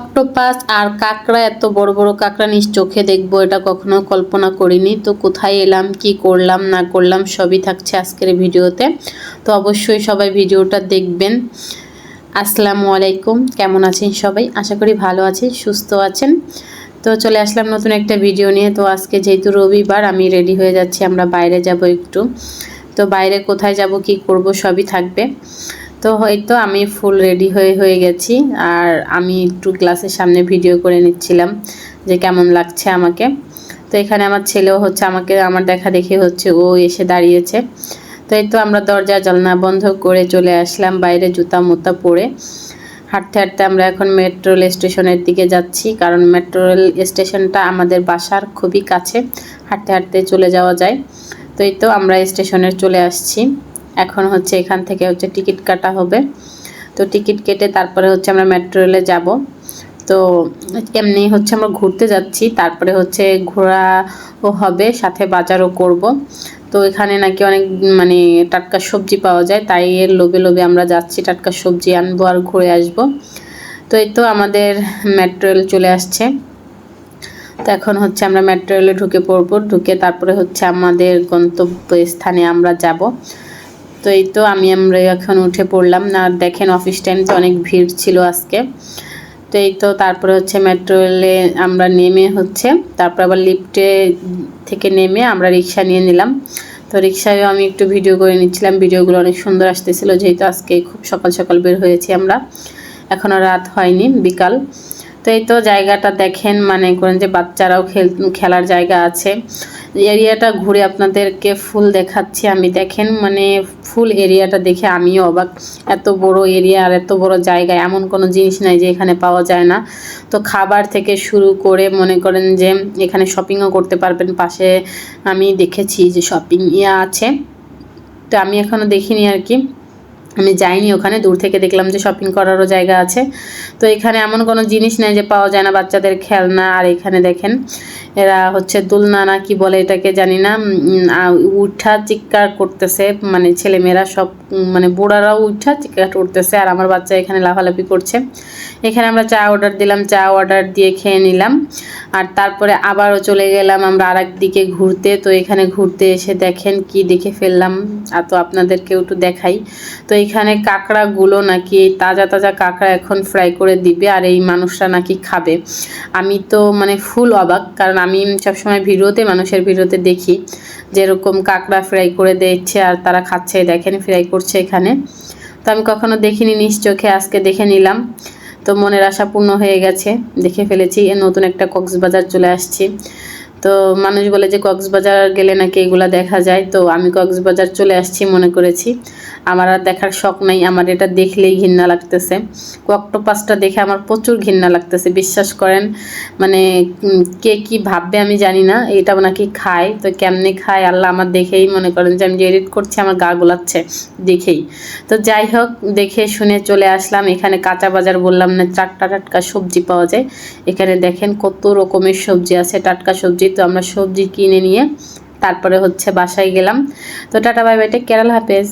Octopus আর কাঁকড়া, এত বড় বড় কাঁকড়া নিজ চোখে দেখব, এটা কখনো কল্পনা করিনি। তো কোথায় এলাম, কি করলাম, না করলাম, সবই থাকছে আজকের ভিডিওতে। তো অবশ্যই সবাই ভিডিওটা দেখবেন। আসসালামু আলাইকুম, কেমন আছেন সবাই? আশা করি ভালো আছেন, সুস্থ আছেন। তো চলে আসলাম নতুন একটা ভিডিও নিয়ে। তো আজকে যেহেতু রবিবার, আমি রেডি হয়ে যাচ্ছি, আমরা বাইরে যাব একটু। তো বাইরে কোথায় যাব, কি করব, সবই থাকবে। তো হয়তো আমি ফুল রেডি হয়ে হয়ে গেছি। আর আমি একটু গ্লাসের সামনে ভিডিও করে নিচ্ছিলাম যে কেমন লাগছে আমাকে। তো এখানে আমার ছেলেও হচ্ছে আমাকে, আমার দেখা দেখি হচ্ছে ও এসে দাঁড়িয়েছে। তো এই তো আমরা দরজা জালনা বন্ধ করে চলে আসলাম, বাইরে জুতা মোতা পরে। হাঁটতে হাঁটতে আমরা এখন মেট্রো রেল স্টেশনের দিকে যাচ্ছি, কারণ মেট্রো রেল স্টেশনটা আমাদের বাসার খুবই কাছে। হাঁটতে হাঁটতে চলে যাওয়া যায়। তো এই তো আমরা স্টেশনে চলে আসছি। এখন হচ্ছে এখান থেকে হচ্ছে টিকিট কাটা হবে। তো টিকিট কেটে তারপরে হচ্ছে আমরা মেট্রো রেলে যাব। তো এমনি হচ্ছে আমরা ঘুরতে যাচ্ছি, তারপরে হচ্ছে ঘোরাও হবে, সাথে বাজারও করব। তো এখানে নাকি অনেক মানে টাটকা সবজি পাওয়া যায়, তাই এর লোভে লোভে আমরা যাচ্ছি, টাটকা সবজি আনব আর ঘুরে আসব। তো এই তো আমাদের মেট্রো রেল চলে আসছে। তো এখন হচ্ছে আমরা মেট্রো রেলে ঢুকে পড়ব, ঢুকে তারপরে হচ্ছে আমাদের গন্তব্য স্থানে আমরা যাব। তো এই তো আমি আমরা এখন উঠে পড়লাম না দেখেন অফিস টাইম তো অনেক ভিড় ছিল আজকে। তো এই তো তারপরে হচ্ছে মেট্রো রেলে আমরা নেমে হচ্ছে, তারপর আবার লিফটে থেকে নেমে আমরা রিক্সা নিয়ে নিলাম। তো রিক্সায়ও আমি একটু ভিডিও করে নিচ্ছিলাম ভিডিওগুলো অনেক সুন্দর আসতেছিল, যেহেতু আজকে খুব সকাল সকাল বের হয়েছি আমরা। এখনও রাত হয়নি, বিকাল। তো এই তো জায়গাটা দেখেন মানে করেন যে বাচ্চারাও খেল, খেলার জায়গা আছে। এরিয়াটা ঘুরে আপনাদেরকে ফুল দেখাচ্ছি, আমি দেখেন মানে ফুল এরিয়াটা দেখে আমিও অবাক। এত বড় এরিয়া আর এত বড় জায়গা, এমন কোনো জিনিস নাই যে এখানে পাওয়া যায় না। তো খাবার থেকে শুরু করে মনে করেন যে এখানে শপিংও করতে পারবেন। পাশে আমি দেখেছি যে শপিং ইয়া আছে। তো আমি এখনও দেখিনি আর কি। আমি যাইনি ওখানে, দূর থেকে দেখলাম যে শপিং করারও জায়গা আছে। তো এখানে এমন কোনো জিনিস নেই যে পাওয়া যায় না বাচ্চাদের খেলনা, আর এখানে দেখেন এরা হচ্ছে দুলনা না কি বলে এটাকে জানি না উঠা চিৎকার করতেছে মানে ছেলেমেয়েরা সব মানে বুড়ারাও উঠা চিৎকার করতেছে আর আমার বাচ্চা এখানে লাফালাফি করছে। এখানে আমরা চা অর্ডার দিলাম, চা অর্ডার দিয়ে খেয়ে নিলাম আর তারপরে আবারও চলে গেলাম আমরা আর দিকে ঘুরতে। তো এখানে ঘুরতে এসে দেখেন কি দেখে ফেললাম, আর তো আপনাদেরকে একটু দেখাই। তো এখানে কাঁকড়াগুলো নাকি তাজা তাজা কাঁকড়া এখন ফ্রাই করে দিবে আর এই মানুষরা নাকি খাবে। আমি তো মানে ফুল অবাক, কারণ আমি সবসময় ভিডিওতে, মানুষের ভিডিওতে দেখি যেরকম কাঁকড়া ফ্রাই করে দিচ্ছে আর তারা খাচ্ছে, দেখেন ফ্রাই করছে এখানে। তো আমি কখনো দেখিনি, নিজ চোখে আজকে দেখে নিলাম। তো মনের আশা পূর্ণ হয়ে গেছে, দেখে ফেলেছি। নতুন একটা কক্সবাজার চলে আসছি। তো মানুষ বলে যে কক্সবাজার গেলে নাকি এগুলো দেখা যায়। তো আমি কক্সবাজার চলে আসছি মনে করেছি। আমার আর দেখার শখ নাই, আমার এটা দেখলেই ঘৃণা লাগতেছে। অক্টোপাসটা দেখে আমার প্রচুর ঘৃণা লাগতেছে, বিশ্বাস করেন। মানে কে কি ভাববে আমি জানি না এটা নাকি খায়। তো কেমনে খায়, আল্লাহ আমার দেখেই মনে করেন যে আমি যে এডিট করছি, আমার গা গোলাচ্ছে দেখেই। তো যাই হোক, দেখে শুনে চলে আসলাম। এখানে কাঁচা বাজার বললাম না, টাটকা টাটকা সবজি পাওয়া যায়। এখানে দেখেন কত রকমের সবজি আছে, টাটকা সবজি। তো আমরা সবজি কিনে নিয়ে তারপরে হচ্ছে বাসায় গেলাম। তো টাটা, বাই বাইটে কেরাল হাফেজ।